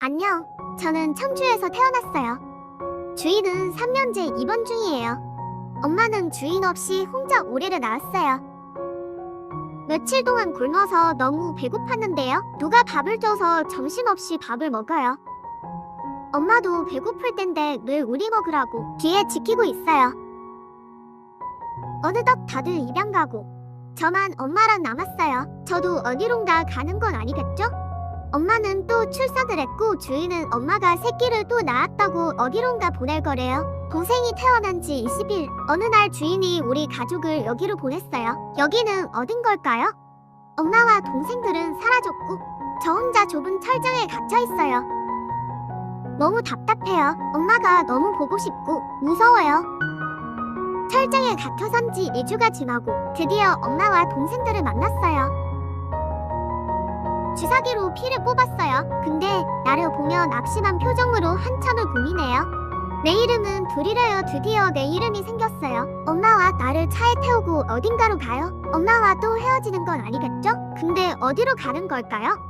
안녕. 저는 청주에서 태어났어요. 주인은 3년째 입원 중이에요. 엄마는 주인 없이 혼자 오래를 낳았어요. 며칠 동안 굶어서 너무 배고팠는데요. 누가 밥을 줘서 정신없이 밥을 먹어요. 엄마도 배고플 텐데 늘 우리 먹으라고 뒤에 지키고 있어요. 어느덧 다들 입양 가고 저만 엄마랑 남았어요. 저도 어디론가 가는 건 아니겠죠? 엄마는 또 출산을 했고 주인은 엄마가 새끼를 또 낳았다고 어디론가 보낼 거래요. 동생이 태어난 지 20일 어느 날 주인이 우리 가족을 여기로 보냈어요. 여기는 어딘 걸까요? 엄마와 동생들은 사라졌고 저 혼자 좁은 철장에 갇혀 있어요. 너무 답답해요. 엄마가 너무 보고 싶고 무서워요. 철장에 갇혀선 지 2주가 지나고 드디어 엄마와 동생들을 만났어요. 주사기로 피를 뽑았어요. 근데 나를 보면 낙심한 표정으로 한참을 고민해요. 내 이름은 둘이래요. 드디어 내 이름이 생겼어요. 엄마와 나를 차에 태우고 어딘가로 가요. 엄마와 또 헤어지는 건 아니겠죠? 근데 어디로 가는 걸까요?